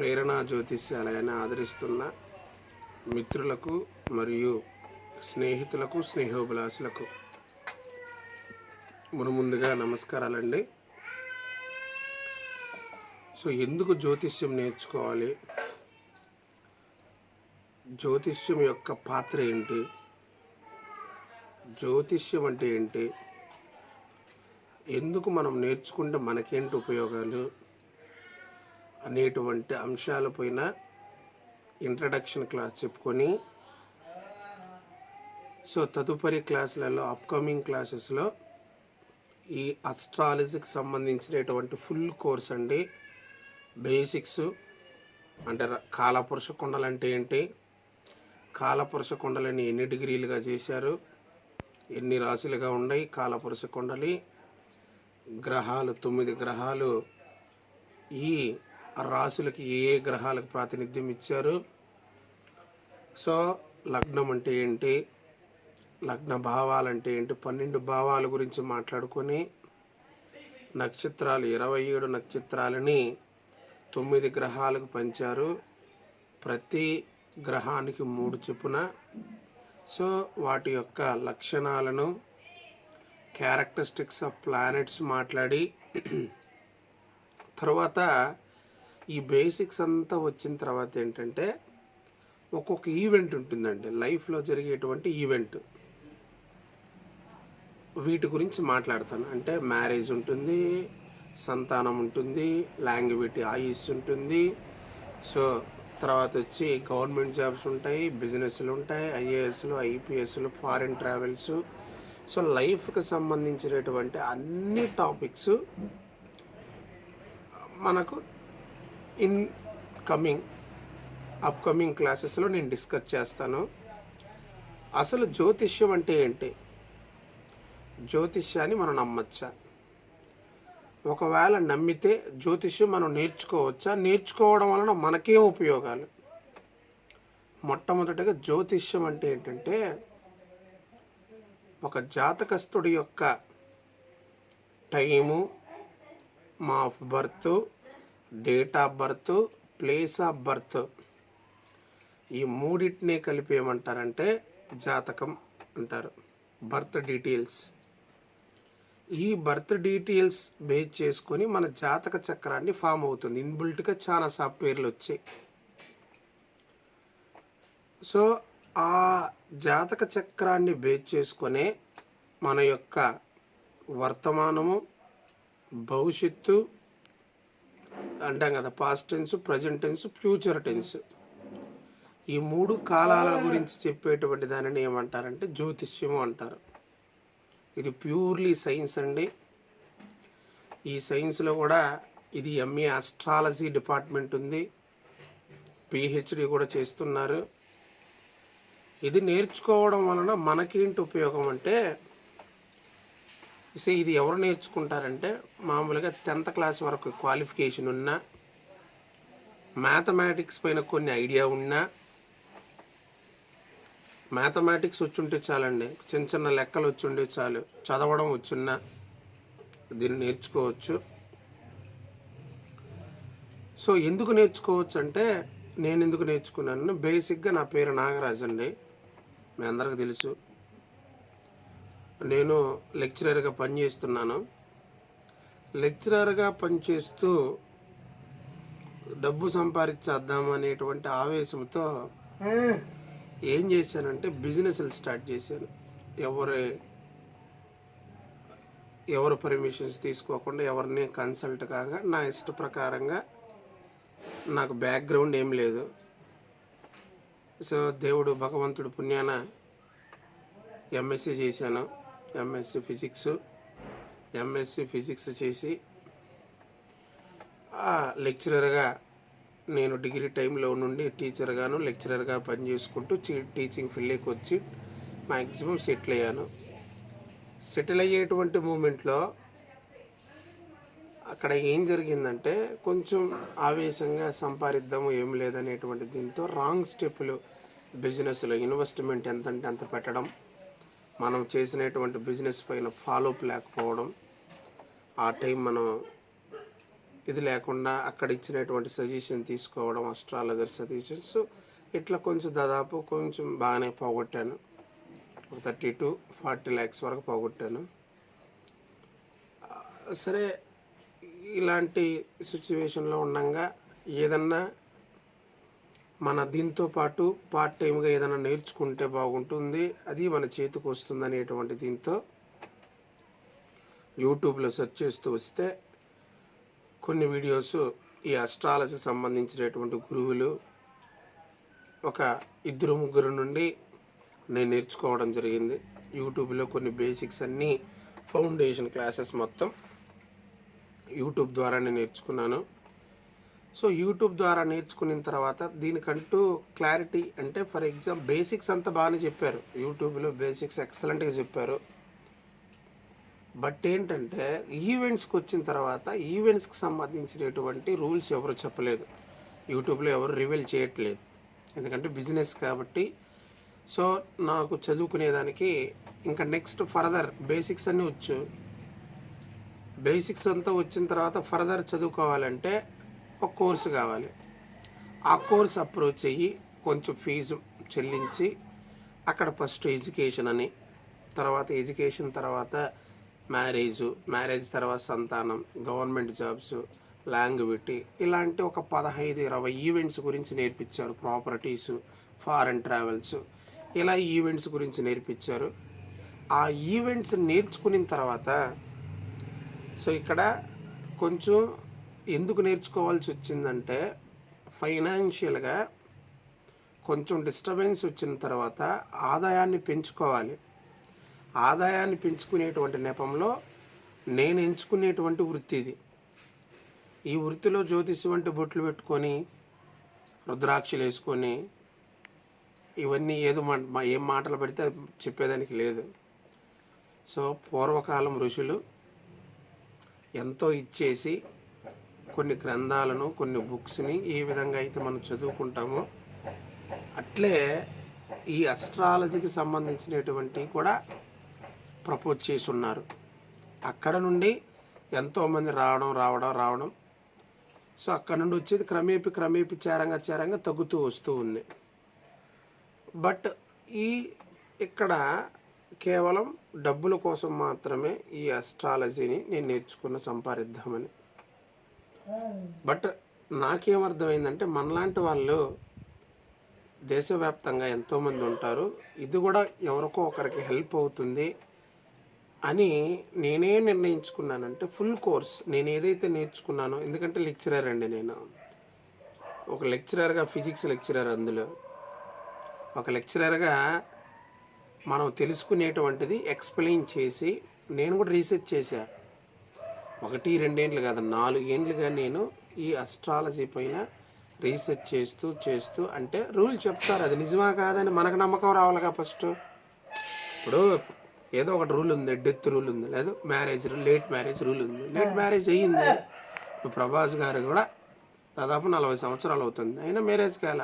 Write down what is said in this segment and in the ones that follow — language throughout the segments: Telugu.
ప్రేరణ జ్యోతిష్యాలయాన్ని ఆదరిస్తున్న మిత్రులకు మరియు స్నేహితులకు స్నేహోభిలాషులకు మును ముందుగా నమస్కారాలండి. సో ఎందుకు జ్యోతిష్యం నేర్చుకోవాలి? జ్యోతిష్యం యొక్క పాత్ర ఏంటి? జ్యోతిష్యం అంటే ఏంటి? ఎందుకు మనం నేర్చుకుంటే మనకేంటి ఉపయోగాలు? అనేటువంటి అంశాలపైన ఇంట్రడక్షన్ క్లాస్ చెప్పుకొని సో తదుపరి క్లాసులలో అప్కమింగ్ క్లాసెస్లో ఈ అస్ట్రాలజీకి సంబంధించినటువంటి ఫుల్ కోర్స్ అండి. బేసిక్స్ అంటే కాలపురుష కుండలు అంటే ఏంటి? కాలపురుష కుండలని ఎన్ని డిగ్రీలుగా చేశారు? ఎన్ని రాశులుగా ఉన్నాయి కాలపురుష కుండలి? గ్రహాలు తొమ్మిది గ్రహాలు ఈ రాశులకి ఏ ఏ గ్రహాలకు ప్రాతినిధ్యం ఇచ్చారు? సో లగ్నం అంటే ఏంటి? లగ్న భావాలంటే ఏంటి? పన్నెండు భావాల గురించి మాట్లాడుకొని నక్షత్రాలు ఇరవై ఏడు నక్షత్రాలని తొమ్మిది గ్రహాలకు పంచారు. ప్రతి గ్రహానికి మూడు చొప్పున. సో వాటి యొక్క లక్షణాలను క్యారెక్టరిస్టిక్స్ ఆఫ్ ప్లానెట్స్ మాట్లాడి తర్వాత ఈ బేసిక్స్ అంతా వచ్చిన తర్వాత ఏంటంటే ఒక్కొక్క ఈవెంట్ ఉంటుందండి. లైఫ్లో జరిగేటువంటి ఈవెంట్ వీటి గురించి మాట్లాడతాను. అంటే మ్యారేజ్ ఉంటుంది సంతానం ఉంటుంది లాంగ్వేజ్ ఆయుష్ ఉంటుంది. సో తర్వాత వచ్చి గవర్నమెంట్ జాబ్స్ ఉంటాయి బిజినెస్లు ఉంటాయి ఐఏఎస్లు ఐపీఎస్లు ఫారిన్ ట్రావెల్స్ సో లైఫ్కి సంబంధించినటువంటి అన్ని టాపిక్స్ మనకు ఇన్ కమింగ్ అప్కమింగ్ క్లాసెస్లో నేను డిస్కస్ చేస్తాను. అసలు జ్యోతిష్యం అంటే ఏంటి? జ్యోతిష్యాన్ని మనం నమ్మచ్చా? ఒకవేళ నమ్మితే జ్యోతిష్యం మనం నేర్చుకోవచ్చా? నేర్చుకోవడం వలన మనకేం ఉపయోగాలు? మొట్టమొదటిగా జ్యోతిష్యం అంటే ఏంటంటే ఒక జాతకస్తుడి యొక్క టైము మా of birth date of birth place of birth. ఈ మూడింటిని కలిపి ఏమంటారంటే జాతకం అంటారు. Birth details. ఈ బర్త్ డీటెయిల్స్ బేస్ చేసుకొని మన జాతక చక్రాన్ని ఫామ్ అవుతుంది. ఇన్బిల్ట్గా చాలా సాఫ్ట్వేర్లు వచ్చాయి. సో ఆ జాతక చక్రాన్ని బేస్ చేసుకొనే మన యొక్క వర్తమానము భవిష్యత్తు అంటాం కదా past tense present tense future tense ఈ మూడు కాలాల గురించి చెప్పేటువంటి దానిని ఏమంటారంటే జ్యోతిష్యము అంటారు. ఇది ప్యూర్లీ సైన్స్ అండి. ఈ సైన్స్లో కూడా ఇది ఎంఏ అస్ట్రాలజీ డిపార్ట్మెంట్ ఉంది. పిహెచ్డి కూడా చేస్తున్నారు. ఇది నేర్చుకోవడం వలన మనకేంటి ఉపయోగం అంటే సో ఇది ఎవరు నేర్చుకుంటారంటే మామూలుగా టెన్త్ క్లాస్ వరకు క్వాలిఫికేషన్ ఉన్నా మ్యాథమెటిక్స్ పైన కొన్ని ఐడియా ఉన్నా మ్యాథమెటిక్స్ వచ్చుంటే చాలండి. చిన్న చిన్న లెక్కలు వచ్చుంటే చాలు. చదవడం వచ్చున్నా దీన్ని నేర్చుకోవచ్చు. సో ఎందుకు నేర్చుకోవచ్చు అంటే నేను ఎందుకు నేర్చుకున్నాను బేసిక్గా నా పేరు నాగరాజ్ అండి. మీ అందరికి తెలుసు. నేను లెక్చరర్గా పనిచేస్తున్నాను. లెక్చరర్గా పనిచేస్తూ డబ్బు సంపాదించేద్దాం అనేటువంటి ఆవేశంతో ఏం చేశానంటే బిజినెస్లు స్టార్ట్ చేశాను. ఎవరి ఎవరు పర్మిషన్స్ తీసుకోకుండా ఎవరిని కన్సల్ట్ కాగా నా ఇష్ట ప్రకారంగా నాకు బ్యాక్గ్రౌండ్ ఏం లేదు. సో దేవుడు భగవంతుడు పుణ్యాన ఎంఎస్సి చేశాను. ఎంఎస్సి ఫిజిక్స్ ఎంఎస్సి ఫిజిక్స్ చేసి లెక్చరర్గా నేను డిగ్రీ టైంలో నుండి టీచర్గాను లెక్చరర్గా పనిచేసుకుంటూ టీచింగ్ ఫీల్డ్కి వచ్చి మ్యాక్సిమం సెటిల్ అయ్యాను. సెటిల్ అయ్యేటువంటి మూమెంట్లో అక్కడ ఏం జరిగిందంటే కొంచెం ఆవేశంగా సంపాదిద్దాము ఏం లేదనేటువంటి దీంతో రాంగ్ స్టెప్పులు బిజినెస్లో ఇన్వెస్ట్మెంట్ ఎంతంటే అంత పెట్టడం. మనం చేసినటువంటి బిజినెస్ పైన ఫాలోఅప్ లేకపోవడం ఆ టైం మనం ఇది లేకుండా అక్కడ ఇచ్చినటువంటి సజెషన్ తీసుకోవడం అస్ట్రాలజర్ సజెషన్స్ ఇట్లా కొంచెం దాదాపు కొంచెం బాగానే పోగొట్టాను. ఒక థర్టీ టు ఫార్టీ ల్యాక్స్ వరకు పోగొట్టాను. సరే ఇలాంటి సిచ్యువేషన్లో ఉండగా ఏదన్నా మన దీంతో పాటు పార్ట్ టైంగా ఏదైనా నేర్చుకుంటే బాగుంటుంది. అది మన చేతికి వస్తుంది అనేటువంటి దీంతో యూట్యూబ్లో సెర్చ్ చేస్తూ వస్తే కొన్ని వీడియోస్ ఈ అస్ట్రాలజీ సంబంధించినటువంటి గురువులు ఒక ఇద్దరు ముగ్గురు నుండి నేను నేర్చుకోవడం జరిగింది. యూట్యూబ్లో కొన్ని బేసిక్స్ అన్నీ ఫౌండేషన్ క్లాసెస్ మొత్తం యూట్యూబ్ ద్వారా నేను నేర్చుకున్నాను. సో యూట్యూబ్ ద్వారా నేర్చుకున్న తర్వాత దీనికంటూ క్లారిటీ అంటే ఫర్ ఎగ్జాంపుల్ బేసిక్స్ అంతా బాగానే చెప్పారు. యూట్యూబ్లో బేసిక్స్ ఎక్సలెంట్గా చెప్పారు. బట్ ఏంటంటే ఈవెంట్స్కి వచ్చిన తర్వాత ఈవెంట్స్కి సంబంధించినటువంటి రూల్స్ ఎవరు చెప్పలేదు. యూట్యూబ్లో ఎవరు రివీల్ చేయట్లేదు. ఎందుకంటే బిజినెస్ కాబట్టి. సో నాకు చదువుకునేదానికి ఇంకా నెక్స్ట్ ఫర్దర్ బేసిక్స్ అన్నీ వచ్చు. బేసిక్స్ అంతా వచ్చిన తర్వాత ఫర్దర్ చదువుకోవాలంటే ఒక కోర్సు కావాలి. ఆ కోర్స్ అప్రోచ్ అయ్యి కొంచెం ఫీజు చెల్లించి అక్కడ ఫస్ట్ ఎడ్యుకేషన్ అని తర్వాత ఎడ్యుకేషన్ తర్వాత మ్యారేజ్ మ్యారేజ్ తర్వాత సంతానం గవర్నమెంట్ జాబ్స్ లాంగ్విటీ ఇలాంటి ఒక పదహైదు ఇరవై ఈవెంట్స్ గురించి నేర్పించారు. Properties foreign travels. ఇలా ఈవెంట్స్ గురించి నేర్పించారు. ఆ ఈవెంట్స్ నేర్చుకున్న తర్వాత సో ఇక్కడ కొంచెం ఎందుకు నేర్చుకోవాల్సి వచ్చిందంటే ఫైనాన్షియల్గా కొంచెం డిస్టర్బెన్స్ వచ్చిన తర్వాత ఆదాయాన్ని పెంచుకోవాలి. ఆదాయాన్ని పెంచుకునేటువంటి నెపంలో నేను ఎంచుకునేటువంటి వృత్తి ఇది. ఈ వృత్తిలో జ్యోతిష్ వంటి బొట్లు పెట్టుకొని రుద్రాక్షలు వేసుకొని ఇవన్నీ ఏదో మా ఏం మాటలు పెడితే చెప్పేదానికి లేదు. సో పూర్వకాలం ఋషులు ఎంతో ఇచ్చేసి కొన్ని గ్రంథాలను కొన్ని బుక్స్ని ఏ విధంగా అయితే మనం చదువుకుంటామో అట్లే ఈ అస్ట్రాలజీకి సంబంధించినటువంటి కూడా ప్రపోజ్ చేసి ఉన్నారు అక్కడ నుండి ఎంతోమంది రావడం రావడం రావడం. సో అక్కడ నుండి వచ్చేది క్రమేపీ క్రమేపీ చేరంగా చేరంగా తగ్గుతూ వస్తూ ఉంది. బట్ ఈ ఇక్కడ కేవలం డబ్బుల కోసం మాత్రమే ఈ అస్ట్రాలజీని నేను నేర్చుకున్న సంపాదిద్దామని. బట్ నాకేమర్థమైందంటే మనలాంటి వాళ్ళు దేశవ్యాప్తంగా ఎంతోమంది ఉంటారు. ఇది కూడా ఎవరికో ఒకరికి హెల్ప్ అవుతుంది అని నేనే నిర్ణయించుకున్నానంటే ఫుల్ కోర్స్ నేను ఏదైతే నేర్చుకున్నానో ఎందుకంటే లెక్చరర్ అండి నేను. ఒక లెక్చరర్గా ఫిజిక్స్ లెక్చరర్ అందులో. ఒక లెక్చరర్గా మనం తెలుసుకునేటువంటిది ఎక్స్ప్లెయిన్ చేసి నేను కూడా రీసెర్చ్ చేశాను ఒకటి రెండేండ్లు కాదు నాలుగేండ్లుగా నేను ఈ అస్ట్రాలజీ పైన రీసెర్చ్ చేస్తూ చేస్తూ అంటే రూల్ చెప్తారు. అది నిజమా కాదని మనకు నమ్మకం రావాలిగా ఫస్ట్ ఇప్పుడు ఏదో ఒకటి రూల్ ఉంది డెత్ రూల్ ఉంది లేదు మ్యారేజ్ లేట్ మ్యారేజ్ రూల్ ఉంది. లేట్ మ్యారేజ్ అయ్యింది. ఇప్పుడు ప్రభాస్ గారు కూడా దాదాపు నలభై సంవత్సరాలు అవుతుంది. అయినా మ్యారేజ్ కాల.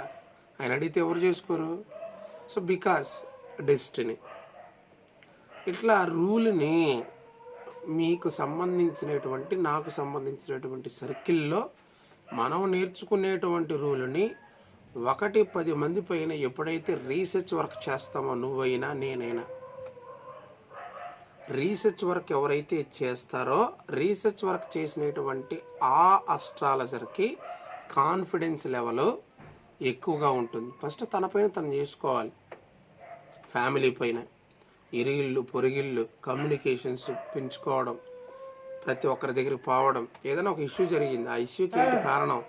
ఆయన అడిగితే ఎవరు చేసుకోరు? సో బికాస్ డెస్టినీ ఇట్లా రూల్ని మీకు సంబంధించినటువంటి నాకు సంబంధించినటువంటి సర్కిల్లో మనం నేర్చుకునేటువంటి రూల్ని ఒకటి పది మంది పైన ఎప్పుడైతే రీసెర్చ్ వర్క్ చేస్తామో నువ్వైనా నేనైనా రీసెర్చ్ వర్క్ ఎవరైతే చేస్తారో రీసెర్చ్ వర్క్ చేసినటువంటి ఆ అస్ట్రాలజర్కి కాన్ఫిడెన్స్ లెవెల్ ఎక్కువగా ఉంటుంది. ఫస్ట్ తన పైన తను చేసుకోవాలి. ఫ్యామిలీ పైన. ఇరిగిళ్ళు పొరిగిళ్ళు కమ్యూనికేషన్స్ పెంచుకోవడం ప్రతి ఒక్కరి దగ్గరికి పోవడం ఏదైనా ఒక ఇష్యూ జరిగింది ఆ ఇష్యూకి ఏంటి కారణం?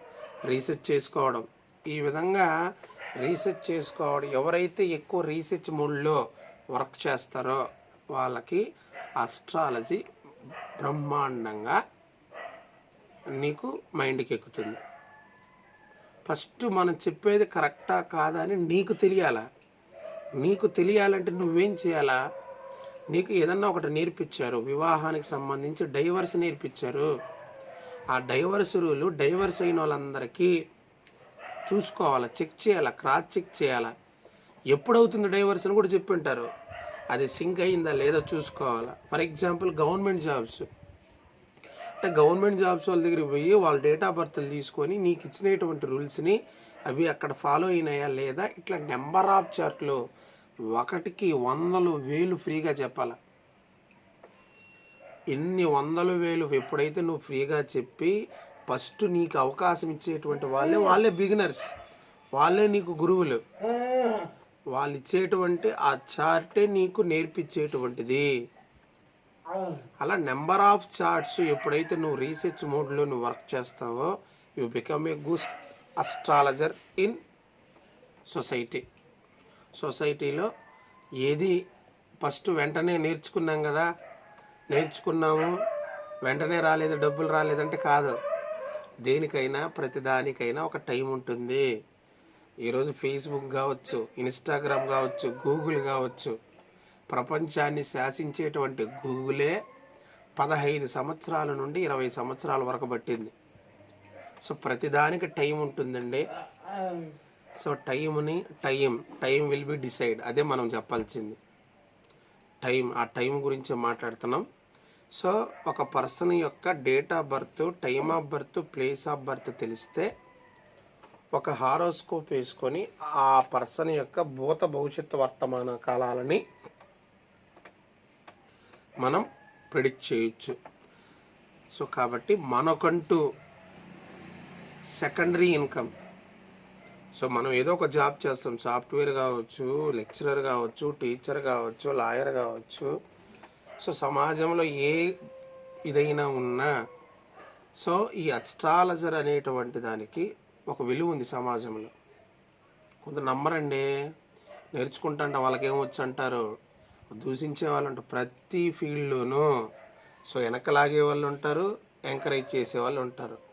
రీసెర్చ్ చేసుకోవడం. ఈ విధంగా రీసెర్చ్ చేసుకోవడం ఎవరైతే ఎక్కువ రీసెర్చ్ మూడ్లో వర్క్ చేస్తారో వాళ్ళకి అస్ట్రాలజీ బ్రహ్మాండంగా నీకు మైండ్కి ఎక్కుతుంది. ఫస్ట్ మనం చెప్పేది కరెక్టా కాదా అని నీకు తెలియాలా? నీకు తెలియాలంటే నువ్వేం చేయాలా? నీకు ఏదన్నా ఒకటి నేర్పించారు. వివాహానికి సంబంధించి డైవర్స్ నేర్పించారు. ఆ డైవర్స్ రూలు డైవర్స్ అయిన వాళ్ళందరికీ చూసుకోవాలా చెక్ చేయాలా క్రాస్ చెక్ చేయాలా? ఎప్పుడవుతుంది డైవర్స్ అని కూడా చెప్పింటారు. అది సింక్ అయిందా లేదా చూసుకోవాలా? For example government jobs. అంటే గవర్నమెంట్ జాబ్స్ వాళ్ళ దగ్గరికి పోయి వాళ్ళ డేట్ ఆఫ్ బర్త్లు తీసుకొని నీకు ఇచ్చినటువంటి రూల్స్ని అవి అక్కడ ఫాలో అయినాయా లేదా? ఇట్లా నెంబర్ ఆఫ్ చార్ట్లు ఒకటికి వందలు వేలు ఫ్రీగా చెప్పాల? ఎన్ని వందల వేలు ఎప్పుడైతే నువ్వు ఫ్రీగా చెప్పి ఫస్ట్ నీకు అవకాశం ఇచ్చేటువంటి వాళ్ళే వాళ్ళే బిగినర్స్ వాళ్ళే నీకు గురువులు. వాళ్ళు ఇచ్చేటువంటి ఆ చార్టే నీకు నేర్పించేటువంటిది. అలా నెంబర్ ఆఫ్ చార్ట్స్ ఎప్పుడైతే నువ్వు రీసెర్చ్ మోడ్లో నువ్వు వర్క్ చేస్తావో you become a good astrologer in society సొసైటీలో ఏది ఫస్ట్ వెంటనే నేర్చుకున్నాం కదా నేర్చుకున్నాము వెంటనే రాలేదు డబ్బులు రాలేదంటే కాదు. దేనికైనా ప్రతిదానికైనా ఒక టైం ఉంటుంది. ఈరోజు ఫేస్బుక్ కావచ్చు ఇన్స్టాగ్రామ్ కావచ్చు గూగుల్ కావచ్చు ప్రపంచాన్ని శాసించేటువంటి గూగులే పదహైదు సంవత్సరాల నుండి ఇరవై సంవత్సరాల వరకు పట్టింది. సో ప్రతిదానికి టైం ఉంటుందండి. సో టైంని time time will be decide. అదే మనం చెప్పాల్సింది. టైం ఆ టైం గురించి మాట్లాడుతున్నాం. సో ఒక పర్సన్ యొక్క date of birth time of birth place of birth తెలిస్తే ఒక హారోస్కోప్ వేసుకొని ఆ పర్సన్ యొక్క భూత భవిష్యత్తు వర్తమాన కాలాలని మనం ప్రిడిక్ట్ చేయొచ్చు. సో కాబట్టి మనకంటూ సెకండరీ ఇన్కమ్ సో మనం ఏదో ఒక జాబ్ చేస్తాం. సాఫ్ట్వేర్ కావచ్చు లెక్చరర్ కావచ్చు టీచర్ కావచ్చు లాయర్ కావచ్చు. సో సమాజంలో ఏ ఇదైనా ఉన్నా సో ఈ అస్ట్రాలజర్ అనేటువంటి దానికి ఒక విలువ ఉంది సమాజంలో. కొంత నమ్మరండి. నేర్చుకుంటా వాళ్ళకి ఏమొచ్చు అంటారు దూషించే వాళ్ళు ఉంటారు ప్రతి ఫీల్డ్లోనూ సో వెనక లాగే వాళ్ళు ఉంటారు ఎంకరేజ్ చేసే వాళ్ళు ఉంటారు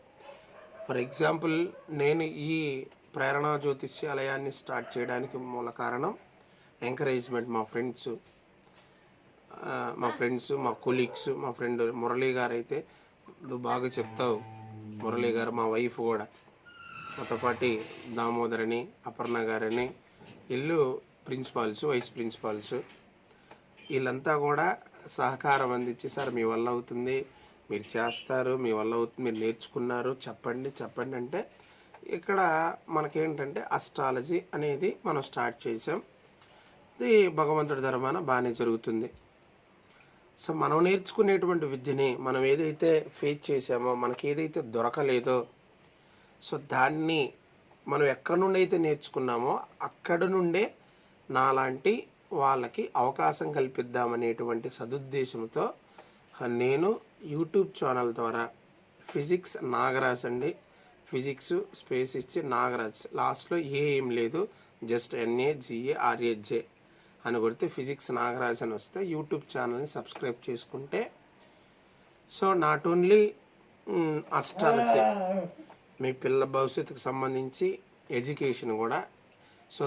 ఫర్ ఎగ్జాంపుల్ నేను ఈ ప్రేరణ జ్యోతిష్యాలయాన్ని స్టార్ట్ చేయడానికి మూల కారణం ఎంకరేజ్మెంట్. మా ఫ్రెండ్స్ మా ఫ్రెండ్స్ మా కొలీగ్స్ మా ఫ్రెండ్ మురళీ గారు అయితే నువ్వు బాగా చెప్తావు. మురళీ గారు మా వైఫ్ కూడా. మాతో పాటి దామోదరని అపర్ణ గారని వీళ్ళు ప్రిన్సిపాల్స్ వైస్ ప్రిన్సిపాల్స్. వీళ్ళంతా కూడా సహకారం అందించి సార్ మీ వల్ల అవుతుంది. మీరు చేస్తారు మీ వల్ల అవుతుంది మీరు నేర్చుకున్నారు చెప్పండి చెప్పండి అంటే ఇక్కడ మనకేంటంటే అస్ట్రాలజీ అనేది మనం స్టార్ట్ చేసాం ఇది భగవంతుడి ధర్మాన బాగానే జరుగుతుంది. సో మనం నేర్చుకునేటువంటి విద్యని మనం ఏదైతే ఫేస్ చేసామో మనకి ఏదైతే దొరకలేదో సో దాన్ని మనం ఎక్కడి నుండి అయితే నేర్చుకున్నామో అక్కడ నుండే నాలాంటి వాళ్ళకి అవకాశం కల్పిద్దామనేటువంటి సదుద్దేశంతో నేను యూట్యూబ్ ఛానల్ ద్వారా ఫిజిక్స్ నాగరాజ్ అండి. ఫిజిక్స్ స్పేస్ ఇచ్చి నాగరాజ్. లాస్ట్లో ఏ ఏం లేదు జస్ట్ ఎన్ఏ జిఏ ఆర్ఏజే అని కొడితే ఫిజిక్స్ నాగరాజ్ అని వస్తే యూట్యూబ్ ఛానల్ని సబ్స్క్రైబ్ చేసుకుంటే సో నాట్ ఓన్లీ అస్ట్రాలజీ మీ పిల్ల భవిష్యత్తుకు సంబంధించి ఎడ్యుకేషన్ కూడా. సో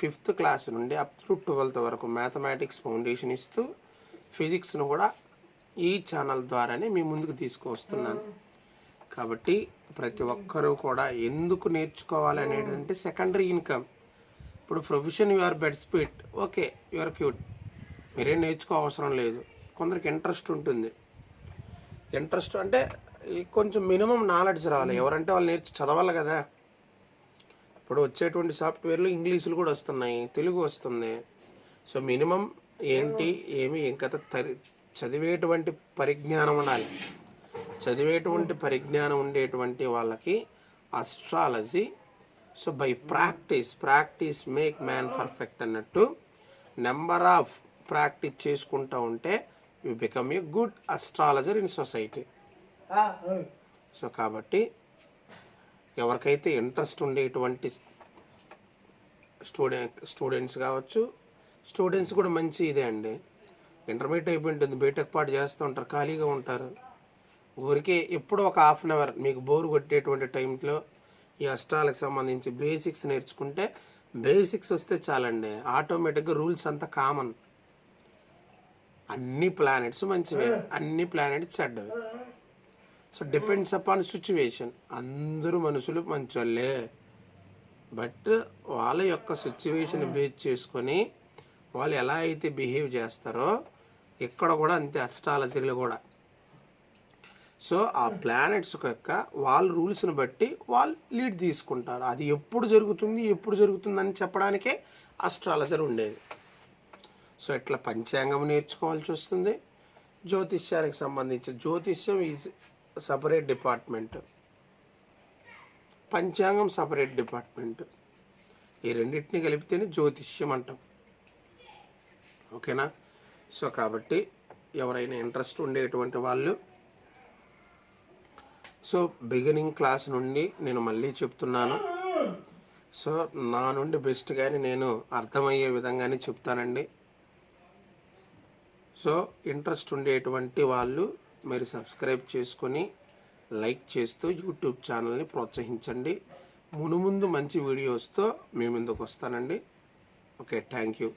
ఫిఫ్త్ క్లాస్ నుండి అప్ టు ట్వెల్త్ వరకు మ్యాథమెటిక్స్ ఫౌండేషన్ ఇస్తూ ఫిజిక్స్ను కూడా ఈ ఛానల్ ద్వారానే మీ ముందుకు తీసుకువస్తున్నాను. కాబట్టి ప్రతి ఒక్కరూ కూడా ఎందుకు నేర్చుకోవాలి అనేటంటే సెకండరీ ఇన్కమ్ ఇప్పుడు profession your bed speed okay your cute మీరేం నేర్చుకో అవసరం లేదు. కొందరికి ఇంట్రెస్ట్ ఉంటుంది. ఇంట్రెస్ట్ అంటే కొంచెం మినిమం నాలెడ్జ్ రావాలి. ఎవరంటే వాళ్ళు నేర్చు చదవాలి కదా. ఇప్పుడు వచ్చేటువంటి సాఫ్ట్వేర్లు ఇంగ్లీషులు కూడా వస్తున్నాయి తెలుగు వస్తుంది. సో మినిమం ఏంటి ఏమి ఇంకా చదివేటువంటి పరిజ్ఞానం ఉండాలి. చదివేటువంటి పరిజ్ఞానం ఉండేటువంటి వాళ్ళకి astrology so by practice practice make man perfect అన్నట్టు నెంబర్ ఆఫ్ ప్రాక్టీస్ చేసుకుంటూ ఉంటే you become a good astrologer in society so కాబట్టి ఎవరికైతే ఇంట్రెస్ట్ ఉండేటువంటి స్టూడెంట్ స్టూడెంట్స్ కావచ్చు స్టూడెంట్స్ కూడా మంచి ఇదే అండి. ఇంటర్మీడియట్ అయిపోయి ఉంటుంది బీటెక్ పాటు చేస్తూ ఉంటారు ఖాళీగా ఉంటారు. ఊరికే ఎప్పుడో ఒక హాఫ్ అన్ అవర్ మీకు బోర్ కొట్టేటువంటి టైంలో ఈ అష్టాలకు సంబంధించి బేసిక్స్ నేర్చుకుంటే బేసిక్స్ వస్తే చాలండి. ఆటోమేటిక్గా రూల్స్ అంతా కామన్. అన్ని ప్లానెట్స్ మంచివే అన్ని ప్లానెట్స్ చెడ్డవి. So depends upon situation. అందరూ మనుషులు మంచోళ్ళే. బట్ వాళ్ళ యొక్క సిచ్యువేషన్ బేస్ చేసుకొని వాళ్ళు ఎలా అయితే బిహేవ్ చేస్తారో ఇక్కడ కూడా అంతే అస్ట్రాలజీలు కూడా. సో ఆ ప్లానెట్స్ యొక్క వాళ్ళ రూల్స్ని బట్టి వాళ్ళు లీడ్ తీసుకుంటారు. అది ఎప్పుడు జరుగుతుంది ఎప్పుడు జరుగుతుందని చెప్పడానికే అస్ట్రాలజర్ ఉండేది. సో ఇట్లా పంచాంగం నేర్చుకోవాల్సి వస్తుంది? జ్యోతిష్యానికి సంబంధించి. జ్యోతిష్యం ఈజ్ సపరేట్ డిపార్ట్మెంట్ పంచాంగం సపరేట్ డిపార్ట్మెంట్ ఈ రెండింటిని కలిపితేనే జ్యోతిష్యం అంటాం. ఓకేనా? సో కాబట్టి ఎవరైనా ఇంట్రెస్ట్ ఉండేటువంటి వాళ్ళు సో బిగినింగ్ క్లాస్ నుండి నేను మళ్ళీ చెప్తున్నాను. సో నా నుండి బెస్ట్ కానీ నేను అర్థమయ్యే విధంగానే చెప్తానండి. సో ఇంట్రెస్ట్ ఉండేటువంటి వాళ్ళు మీరు సబ్స్క్రైబ్ చేసుకొని లైక్ చేస్తూ యూట్యూబ్ ఛానల్ని ప్రోత్సహించండి. మునుముందు మంచి వీడియోస్తో మీ ముందుకు వస్తానండి. Okay thank you